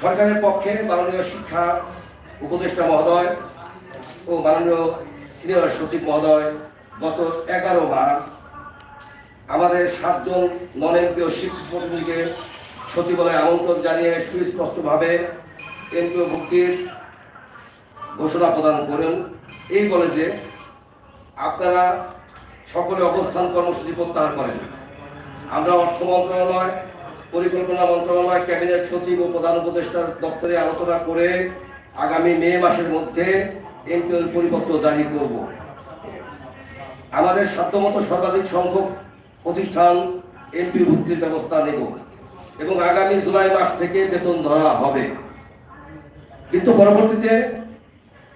সরকারের পক্ষে মাননীয় শিক্ষা উপদেষ্টা মহোদয় ও মাননীয় সিনিয়র সচিব মহোদয় গত এগারো মার্চ আমাদের সাতজন নন এমপিও শিক্ষক প্রতিনিধিকে সচিবালয়ে আমন্ত্রণ জানিয়ে সুস্পষ্টভাবে এমপিও ভুক্তির ঘোষণা প্রদান করেন। এই বলে যে আপনারা সকলে অবস্থান কর্মসূচি প্রত্যাহার করেন। আমরা অর্থ মন্ত্রণালয় পরিকল্পনা মন্ত্রণালয়, ক্যাবিনেট সচিব ও প্রধান উপদেষ্টার দপ্তরে আলোচনা করে আগামী মে মাসের মধ্যে এমপিওর পরিপত্র জারি করব। আমাদের সাধ্যমতো সর্বাধিক সংখ্যক প্রতিষ্ঠান এমপি ভুক্তির ব্যবস্থা নেব এবং আগামী জুলাই মাস থেকে বেতন ধরা হবে। কিন্তু পরবর্তীতে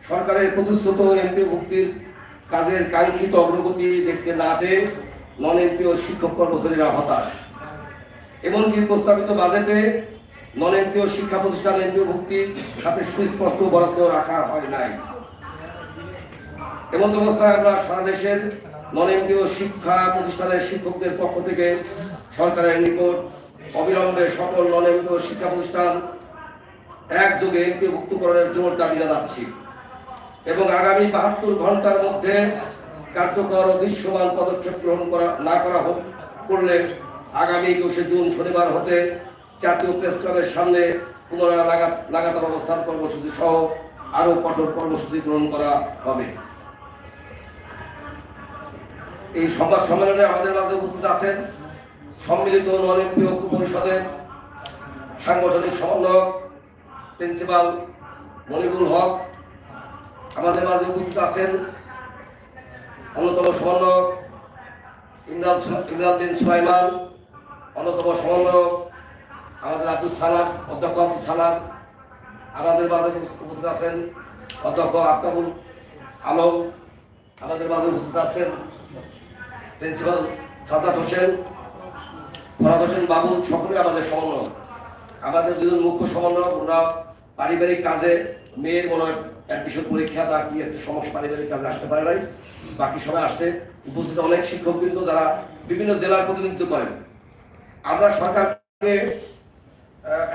সরকারের প্রতিশ্রুত এমপি ভুক্তির কাজের কাঙ্ক্ষিত অগ্রগতি দেখতে না পেয়ে নন এমপি ও শিক্ষক কর্মচারীরা হতাশ। এমনকি প্রস্তাবিত বাজেটে নন এমপি ও শিক্ষা প্রতিষ্ঠান এমপি ভুক্তি খাতে সুস্পষ্ট বরাদ্দ রাখা হয় নাই। এমন অবস্থায় আমরা সারা দেশের নন এমপি ও শিক্ষা প্রতিষ্ঠানের শিক্ষকদের পক্ষ থেকে সরকারের নিকট অবিলম্বে সকল নন এমপি ও শিক্ষা প্রতিষ্ঠান একযোগে এমপি ভুক্তকরণের জোর দাবি জানাচ্ছি এবং আগামী বাহাত্তর ঘণ্টার মধ্যে কার্যকর ও দৃশ্যমান পদক্ষেপ গ্রহণ করা না করা হোক, করলে আগামী একুশে জুন শনিবার হতে জাতীয় প্রেস ক্লাবের সামনে পুনরায় লাগা- লাগাতার অবস্থান কর্মসূচি সহ আরও কঠোর কর্মসূচি গ্রহণ করা হবে। এই সংবাদ সম্মেলনে আমাদের মাঝে উপস্থিত আছেন সম্মিলিত ঐক্য পরিষদের সাংগঠনিক সমন্বয়ক প্রিন্সিপাল মনিরুল হক, আমাদের মাঝে উপস্থিত আছেন অন্যতম সমন্বয়ক ইমরান ইমরান বিন সুলাইমান অন্যতম সমন্বয়ক আমাদের আব্দুল সালাম, অধ্যক্ষ আব্দুল সালাম আমাদের মাঝে উপস্থিত আছেন অধ্যক্ষ আফতাবুল আলম আমাদের মাঝে উপস্থিত আছেন প্রিন্সিপাল সাদাত হোসেন, ফরাদ হোসেন বাবুল সকলে আমাদের সমন্বয় আমাদের দুজন মুখ্য সমন্বয়ক, ওরা পারিবারিক কাজে মেয়ের মনে হয় অ্যাডমিশন পরীক্ষা বা কি একটা সমস্যা পারিবারিক কাজে আসতে পারে নাই। বাকি সবাই আসতে উপস্থিত অনেক শিক্ষকবৃন্দ যারা বিভিন্ন জেলার প্রতিনিধিত্ব করেন। আমরা সরকারকে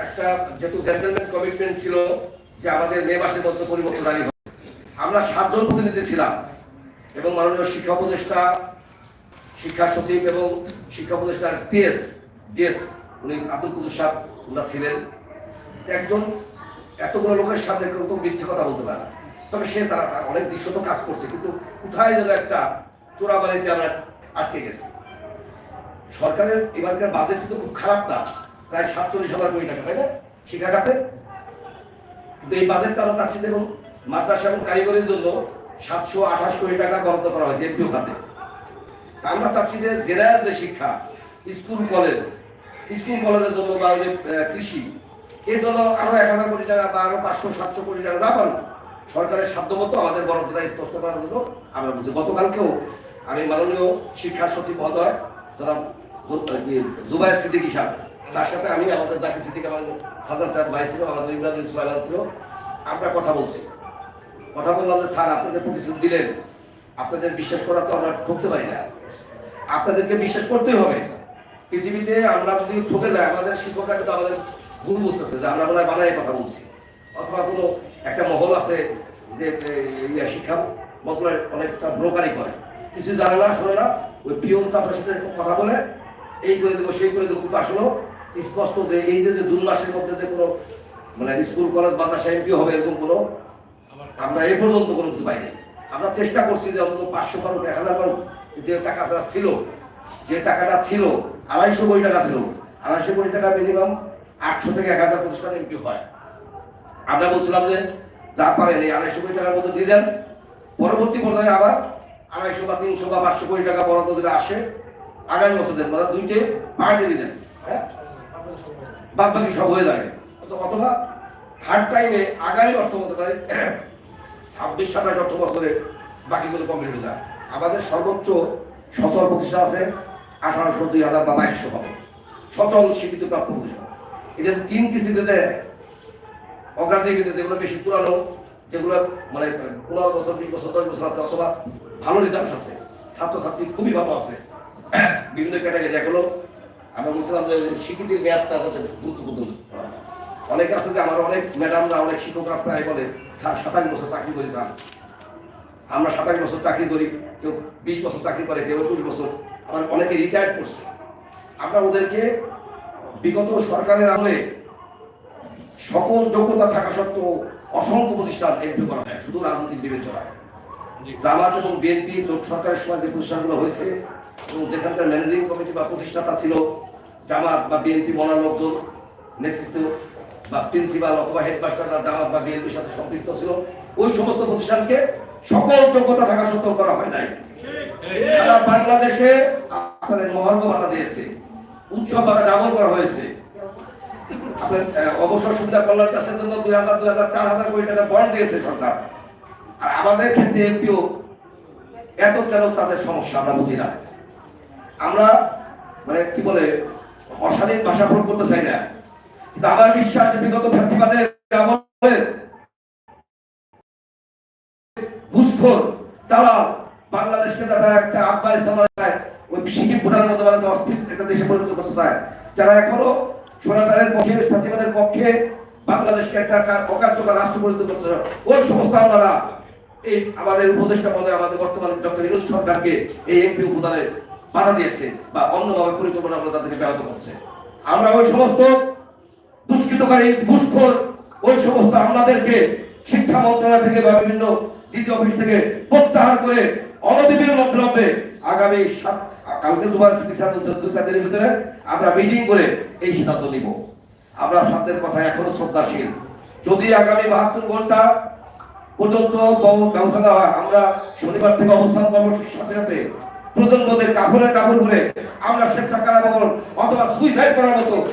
একটা যেহেতু জেন্টেলম্যান কমিটমেন্ট ছিল যে আমাদের মে মাসের মধ্যে পরিবর্তন জারি হবে। আমরা সাতজন প্রতিনিধি ছিলাম এবং মাননীয় শিক্ষা উপদেষ্টা, শিক্ষা সচিব এবং শিক্ষা উপদেষ্টার পিএস, ডিএস, উনি আব্দুল কুদুস সাহেব ওনারা ছিলেন। একজন এতগুলো লোকের সামনে কেউ তো মিথ্যে কথা বলতে পারে তবে সে তারা অনেক দৃশ্যত কাজ করছে, কিন্তু কোথায় যেন একটা চোরাবাড়িতে আমরা আটকে গেছি। সরকারের এবারকার বাজেট কিন্তু খুব খারাপ না। প্রায় সাতচল্লিশ হাজার কোটি টাকা, তাই না? শিক্ষা খাতে। কিন্তু এই বাজেটটা আমরা চাচ্ছি দেখুন মাদ্রাসা এবং কারিগরির জন্য সাতশো আঠাশ কোটি টাকা বরাদ্দ করা হয়েছে এমপিও খাতে। আমরা চাচ্ছি যে জেনারেল যে শিক্ষা, স্কুল, কলেজ, স্কুল, কলেজের জন্য বা ওই যে কৃষি, এর জন্য আরও এক হাজার কোটি টাকা বা আরও পাঁচশো, সাতশো কোটি টাকা যা পারব সরকারের সাধ্যমতো আমাদের বরাদ্দটা স্পষ্ট করার জন্য আমরা বলছি। গতকালকেও আমি মাননীয় শিক্ষা সচিব মহোদয় যারা জুবাইর সিদ্দিকী সাহেব। তার সাথে আমি, আমাদের জাকি সিদ্দিক, আমাদের সাহেব, ভাই ছিল, আমাদের ইমরান ইসলাম ছিল। আমরা কথা বলছি। কথা বললাম যে, স্যার, আপনাদের প্রতিশ্রুতি দিলেন। আপনাদের বিশ্বাস করা তো আমরা ঠকতে পারি না। আপনাদেরকে বিশ্বাস করতেই হবে। পৃথিবীতে আমরা যদি ঠকে যাই, আমাদের শিক্ষকরা কিন্তু আমাদের ভুল বুঝতেছে, যে আমরা মনে হয় বানায় কথা বলছি। অথবা কোনো একটা মহল আছে যে ইয়া শিক্ষা মন্ত্রণালয় অনেকটা ব্রোকারি করে। কিছু জানে না, শোনে না। ওই পিয়ন চাপের সাথে কথা বলে এই করে দেবো, সেই করে দেবো। কিন্তু আসলে স্পষ্ট যে এই যে মাসের মধ্যে যে কোনো মানে স্কুল, কলেজ, মাদ্রাসা, এমপি হবে এরকম কোনো, আমরা এই পর্যন্ত কোনো কিছু পাইনি। আমরা চেষ্টা করছি যে অন্তত পাঁচশো পারুক এক হাজার পারুক যে টাকা ছিল, যে টাকাটা ছিল, আড়াইশো কোটি টাকা ছিল, আড়াইশো কোটি টাকা মিনিমাম আটশো থেকে এক হাজার প্রতিষ্ঠান এমপি হয়। আমরা বলছিলাম যে, যা পারেন এই আড়াইশো কোটি টাকার মধ্যে দিয়ে দেন। পরবর্তী পর্যায়ে আবার আড়াইশো বা তিনশো বা পাঁচশো কোটি টাকা বরাদ্দ যদি আসে আগামী বছর দেন মানে দুইটে পার্টি দিলেন হ্যাঁ? বাদ বাকি সব হয়ে যাবে। অথবা- থার্ড টাইমে আগামী অর্থ বলতে পারে, ছাব্বিশ, সাতাশ অর্থ বছরে বাকিগুলো কমপ্লিট হয়ে যায়। আমাদের সর্বোচ্চ সচল প্রতিষ্ঠান আছে, আঠারোশো, দুই হাজার বা বাইশশো হবে। সচল স্বীকৃতি প্রাপ্ত প্রতিষ্ঠান। এটা তিন কিস্তিতে দেয় অগ্রাধিকার যেগুলো বেশি পুরানো, যেগুলো মানে পনেরো বছর, বিশ বছর, দশ বছর আছে, অথবা ভালো রেজাল্ট আছে, ছাত্রছাত্রী খুবই ভালো আছে বিভিন্ন ক্যাটাগরি যেগুলো আমরা বলছিলাম যে স্বীকৃতির মেয়াদটা হচ্ছে গুরুত্বপূর্ণ। অনেকে আছে যে আমার অনেক ম্যাডামরা অনেক শিক্ষকরা প্রায় বলে স্যার সাতাশ বছর চাকরি করি স্যার। আমরা সাতাশ বছর চাকরি করি কেউ বিশ বছর চাকরি করে কেউ একুশ বছর। আবার অনেকে রিটায়ার করছে। আমরা ওদেরকে বিগত সরকারের আমলে সকল যোগ্যতা থাকা সত্ত্বেও অসংখ্য প্রতিষ্ঠান এমপি করা হয় শুধু রাজনৈতিক বিবেচনায়। জামাত এবং বিএনপি জোট সরকারের সময় যে প্রতিষ্ঠানগুলো হয়েছে এবং যেখানকার ম্যানেজিং কমিটি বা প্রতিষ্ঠাতা ছিল, জামাত বা বিএনপি বলা লোকজন, নেতৃত্ব বা প্রিন্সিপাল অথবা হেডমাস্টাররা জামাত বা বিএনপির সাথে সম্পৃক্ত ছিল, ওই সমস্ত প্রতিষ্ঠানকে সকল যোগ্যতা থাকা সত্ত্বেও করা হয় নাই। সারা বাংলাদেশে আপনাদের দিয়েছে, উৎসব ভাতা ডাবল করা হয়েছে। আপনার অবসর সুবিধা কল্যাণ চাষের জন্য দুই হাজার দুই হাজার চার হাজার কোটি টাকা বন্ড দিয়েছে সরকার। আর আমাদের ক্ষেত্রে এমপিও এত কেন তাদের সমস্যা, আমরা বুঝি না। আমরা মানে কি বলে, অশালীন ভাষা প্রয়োগ করতে চাই না। কিন্তু আমার বিশ্বাস বিগত ফ্যাসিবাদের ঘুষখোর তারা বাংলাদেশকে তারা একটা আফগানিস্তান ওই সিকিম ভুটানের মতো অস্থির একটা দেশে পরিণত করতে চায়। যারা এখনও সোনাদারের পক্ষে পক্ষে বাংলাদেশকে একটা অকার্যকর রাষ্ট্র পরিণত করতে ওই সমস্ত আমরা এই আমাদের উপদেষ্টা পদে আমাদের বর্তমান ডক্টর ইনুস সরকারকে এই এমপি উপদানের বাধা দিয়েছে বা অন্যভাবে পরিকল্পনা করে তাদেরকে ব্যাহত করছে। আমরা ওই সমস্ত দুষ্কৃতকারী, ঘুষখোর, ওই সমস্ত আমলাদেরকে শিক্ষা মন্ত্রণালয় থেকে বা বিভিন্ন ডিজি অফিস থেকে প্রত্যাহার করে অনতিবিলম্বে আগামী সাত, কালকে দুবার দু চার ভিতরে আমরা মিটিং করে এই সিদ্ধান্ত নিব। আমরা সাধ্যের কথা এখনও শ্রদ্ধাশীল। যদি আগামী বাহাত্তর ঘণ্টা পর্যন্ত ব্যবস্থা নেওয়া হয়, আমরা শনিবার থেকে অবস্থান কর্মসূচির সাথে সাথে প্রজন্মদের কাপড়ে কাপড় করে আমরা স্বেচ্ছাকারা ভবন অথবা সুইসাইড করার মতো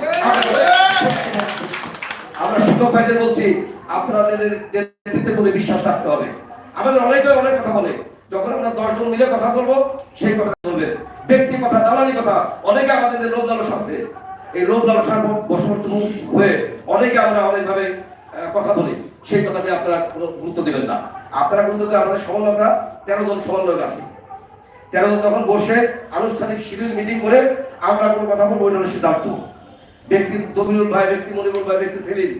আমরা- শিক্ষক ভাইদের বলছি, আপনাদের নেতৃত্বের প্রতি বিশ্বাস রাখতে হবে। আমাদের অনেকে অনেক কথা বলে। যখন আমরা দশজন মিলে কথা বলব, সেই কথা বলবেন। ব্যক্তি কথা, দালালি কথা, অনেকে আমাদের যে লোভ লালস আছে এই লোভ লালসার বশবর্তী হয়ে অনেকে আমরা অনেকভাবে কথা বলি। সেই কথাকে আপনারা গুরুত্ব দেবেন না। আপনারা গুরুত্ব দেবেন আমাদের সমন্বয়করা তেরো জন সমন্বয়ক আছে। তেরো তখন বসে আনুষ্ঠানিক শিডিউল মিটিং করে আমরা কোনো কথা বলব ওইটা সিদ্ধান্ত। ব্যক্তি দবিরুল ভাই, ব্যক্তি মনিরুল ভাই, ব্যক্তি সেলিম।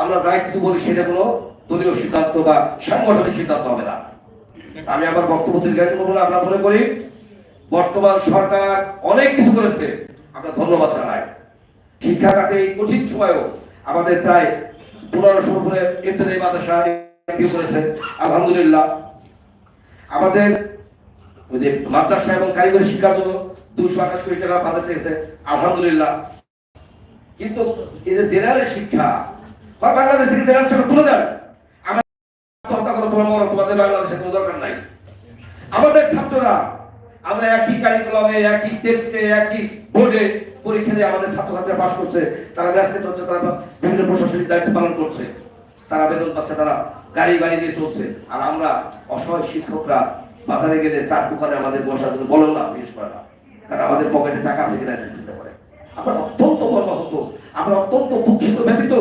আমরা যাই কিছু বলি, সেটা কোনো দলীয় সিদ্ধান্ত বা সাংগঠনিক সিদ্ধান্ত হবে না। আমি আবার বক্তব্য দীর্ঘায়িত করব আমরা মনে করি বর্তমান সরকার অনেক কিছু করেছে, আমরা ধন্যবাদ জানাই। শিক্ষা খাতে এই কঠিন সময়েও আমাদের প্রায় পনেরোশো উপরে ইবতদায়ী মাদ্রাসা করেছে, আলহামদুলিল্লাহ। আমাদের ওই যে মাদ্রাসা এবং কারিগরি শিক্ষার জন্য দুশো আঠাশ কোটি টাকা বাজেট পেয়েছে আলহামদুলিল্লাহ। কিন্তু এই যে জেনারেল শিক্ষা, হয় বাংলাদেশ থেকে জেনারেল শিক্ষা তুলে দেন। করো তোমার মরো তোমাদের বাংলাদেশে কোনো দরকার নাই। আমাদের ছাত্ররা, আমরা একই কারিকুলামে একই টেক্সটে একই বোর্ডে পরীক্ষা দিয়ে আমাদের ছাত্রছাত্রীরা পাশ করছে। তারা ব্যস্ত হচ্ছে তারা বিভিন্ন প্রশাসনিক দায়িত্ব পালন করছে। তারা বেতন পাচ্ছে, তারা গাড়ি গাড়ি নিয়ে চলছে। আর আমরা অসহায় শিক্ষকরা বাজারে গেলে চার দোকানে আমাদের বসার জন্য বলেন না জিজ্ঞেস করে না। কারণ আমাদের পকেটে টাকা আছে কিনা চিন্তা করে। আমরা অত্যন্ত মর্মাহত আমরা অত্যন্ত দুঃখিত, ব্যথিত।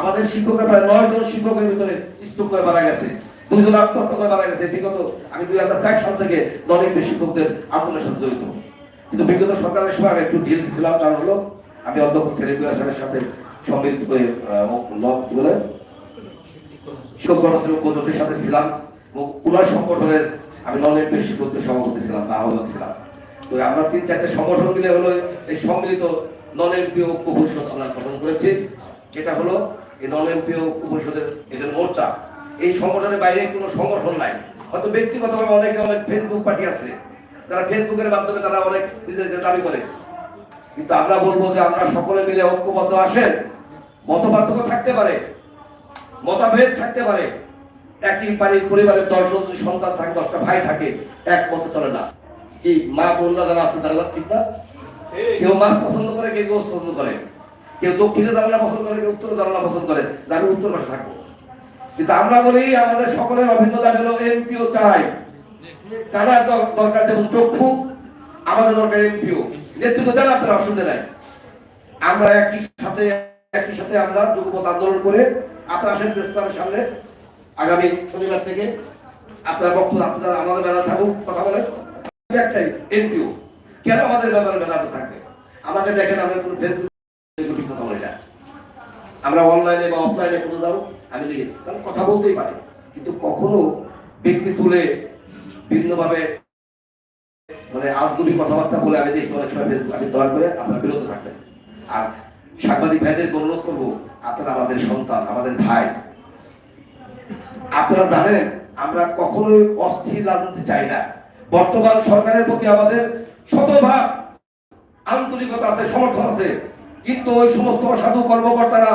আমাদের শিক্ষকরা প্রায় নয় জন শিক্ষকের ভিতরে স্ট্রোক করে মারা গেছে। দুইজন আত্মহত্যা করে মারা গেছে। বিগত, আমি দুই হাজার চার সাল থেকে নরেন্দ্র শিক্ষকদের আন্দোলনের সাথে জড়িত। কিন্তু বিগত সরকারের সময় আমি একটু ডিল দিয়েছিলাম কারণ হলো আমি অধ্যক্ষ সেলিম সাহেবের সাথে সম্মিলিত হয়ে কি বলে? শিক্ষক কর্মচারী সাথে ছিলাম এবং উনার সংগঠনের আমি নন বেশি শিক্ষকদের সভাপতি ছিলাম বা আহ্বায়ক ছিলাম। তো আমরা তিন চারটে সংগঠন মিলে হলো এই সম্মিলিত নন এমপি ঐক্য পরিষদ আমরা গঠন করেছি, যেটা হলো এই নন এমপি ঐক্য পরিষদের এদের মোর্চা। এই সংগঠনের বাইরে কোনো সংগঠন নাই। হয়তো ব্যক্তিগতভাবে অনেকে অনেক ফেসবুক পার্টি আছে তারা ফেসবুকের মাধ্যমে তারা অনেক নিজেদের দাবি করে। কিন্তু আমরা বলব যে আমরা সকলে মিলে ঐক্যবদ্ধ আসেন মত পার্থক্য থাকতে পারে, মতভেদ থাকতে পারে একই বাড়ির পরিবারের দশজন যদি সন্তান থাকে, দশটা ভাই থাকে, এক মত চলে না। কি, মা বোনরা যারা আছে, তারা ঠিক না? কেউ মাছ পছন্দ করে, কেউ গোস পছন্দ করে। কেউ দক্ষিণে জানালা পছন্দ করে, কেউ উত্তরে জানালা পছন্দ করে আমি উত্তর পাশে থাকব। কিন্তু আমরা বলি, আমাদের সকলের অভিন্নতা হলো, এমপিও চাই। কারার দরকার যেমন চক্ষু? আমাদের দরকার এমপিও। নেতৃত্ব দেন, আপনার অসুবিধা নাই। আমরা একই সাথে একই সাথে আমরা যুগপথ আন্দোলন করে, আপনারা আসেন ক্লাবের সামনে। আগামী শনিবার থেকে আপনার বক্তব্য, আপনারা আমাদের বেলা থাকুক, কথা বলেন একটাই এনপিও কেন আমাদের ব্যাপারে বেদাতে থাকবে? আমাকে দেখেন, আমরা কোনো ফেসবুক কথা বলি না। আমরা অনলাইনে বা অফলাইনে কোনো যাও, আমি দেখি। কারণ কথা বলতেই পারি। কিন্তু কখনো ব্যক্তি তুলে ভিন্নভাবে মানে আজগুবি কথাবার্তা বলে আমি দেখি, অনেক সময় ফেসবুক আমি দয়া করে আপনারা বিরত থাকবেন। আর সাংবাদিক ভাইদের অনুরোধ করব, আপনারা আমাদের সন্তান, আমাদের ভাই আপনারা জানেন, আমরা কখনোই অস্থির রাজনীতি চাই না। বর্তমান সরকারের প্রতি আমাদের শতভাগ আন্তরিকতা আছে, সমর্থন আছে। কিন্তু ওই সমস্ত অসাধু কর্মকর্তারা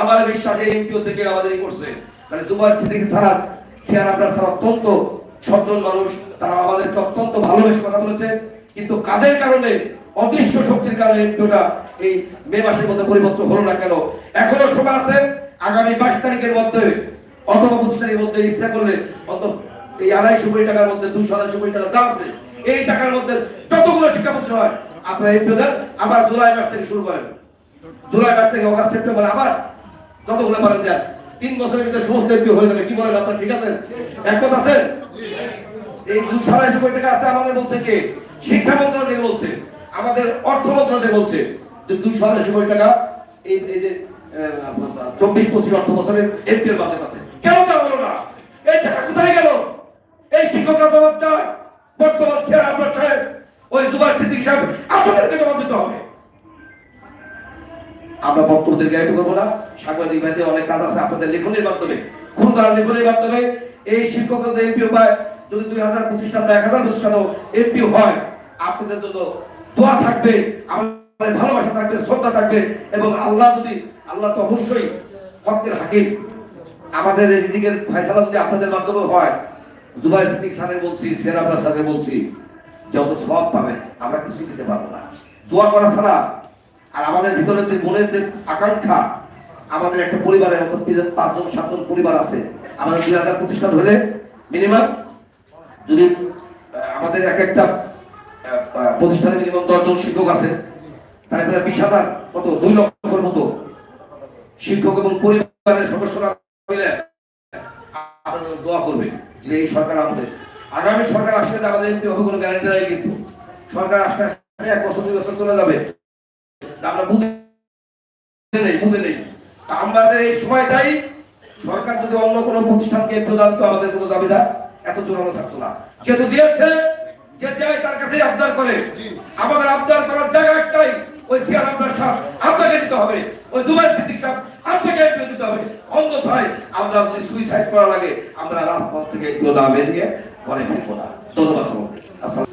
আমার বিশ্বাসে এমপিও থেকে আমাদের করছে। মানে দুবার সিদ্দিক স্যার, সিয়ার আপনার স্যার অত্যন্ত সজ্জন মানুষ, তারা আমাদেরকে অত্যন্ত ভালোবেসে কথা বলেছে। কিন্তু কাদের কারণে, অদৃশ্য শক্তির কারণে এমপিওটা এই মে মাসের মধ্যে পরিবর্তন হলো না কেন? এখনও সময় আছে, আগামী বাইশ তারিখের মধ্যে অথবা তারিখের মধ্যে ইচ্ছা করলে অত এই আড়াইশো কোটি টাকার মধ্যে, দুইশো, আড়াইশো কোটি টাকা যা আছে, এই টাকার মধ্যে যতগুলো শিক্ষা প্রতিষ্ঠান হয়, আপনার এই বিধান আবার জুলাই মাস থেকে শুরু করেন। জুলাই মাস থেকে অগাস্ট, সেপ্টেম্বর আবার যতগুলো পারেন দেন। তিন বছরের ভিতরে সমস্ত এমপি হয়ে যাবে, কি বলেন আপনার, ঠিক আছে একমত আছেন? এই দুশো আড়াইশো কোটি টাকা আছে আমাদের বলছে কে? শিক্ষা মন্ত্রণালয় বলছে। আমাদের অর্থ মন্ত্রণালয় বলছে যে দুইশো, আড়াইশো কোটি টাকা এই যে চব্বিশ পঁচিশ অর্থ বছরের এমপি এর বাজেট আছে কেন তা হলো না? এই টাকা কোথায় গেল? এই শিক্ষকরা জবাব চায় বর্তমান চেয়ার আপনার সাহেব, ওই জুবাই সিদ্দিক সাহেব আপনাদেরকে জবাব দিতে হবে। আমরা বক্তব্যদের গাইড করব না, সাংবাদিক ভাইদের অনেক কাজ আছে আপনাদের লেখনের মাধ্যমে খুলবার লেখনের মাধ্যমে। এই শিক্ষকদের এমপিও পায় যদি দুই হাজার প্রতিষ্ঠান বা এক হাজার প্রতিষ্ঠানও এমপিও হয়, আপনাদের জন্য দোয়া থাকবে, আমাদের ভালোবাসা থাকবে, শ্রদ্ধা থাকবে, এবং আল্লাহ যদি, আল্লাহ তো অবশ্যই হকের হাকিম। আমাদের রিজিকের ফয়সালা যদি আপনাদের মাধ্যমে হয়, জুবাইর সিদ্দিক স্যারের বলছি সেরাবরা স্যারের বলছি যত সব পাবেন, আমরা কিছু দিতে পারব না। দোয়া করা ছাড়া আর আমাদের ভিতরে যে মনের যে আকাঙ্ক্ষা, আমাদের একটা পরিবারের মতো পাঁচজন, সাতজন পরিবার আছে, আমাদের দুই হাজার প্রতিষ্ঠান হলে মিনিমাম যদি আমাদের এক একটা প্রতিষ্ঠানে মিনিমাম দশজন শিক্ষক আছে, তাহলে প্রায় বিশ হাজার কত? দুই লক্ষের মতো শিক্ষক এবং পরিবারের সদস্যরা দোয়া করবে যে এই সরকার আমাদের আগামী সরকার আসলে আমাদের এমপি হবে কোনো গ্যারান্টি নাই কিন্তু। সরকার আসলে এক বছর দুই বছর চলে যাবে। আমরা বুঝে নেই বুঝে নেই। আমাদের এই সময়টাই সরকার যদি অন্য কোনো প্রতিষ্ঠানকে প্রদান তো আমাদের কোনো দাবিদার এত জোরালো থাকতো না। যেহেতু দিয়েছে যে দেয় তার কাছেই আবদার করে। আমাদের আবদার করার জায়গা একটাই ওই সিয়ার আপনার সাহেব আপনাকে দিতে হবে। ওই দুবার সিদ্দিক সাহেব, আপনাকে দিতে হবে। অন্যথায় আমরা যদি সুইসাইড করা লাগে, আমরা রাজপথ থেকে একটু বেরিয়ে পরে ফিরবো না। ধন্যবাদ সবাইকে। আসসালাম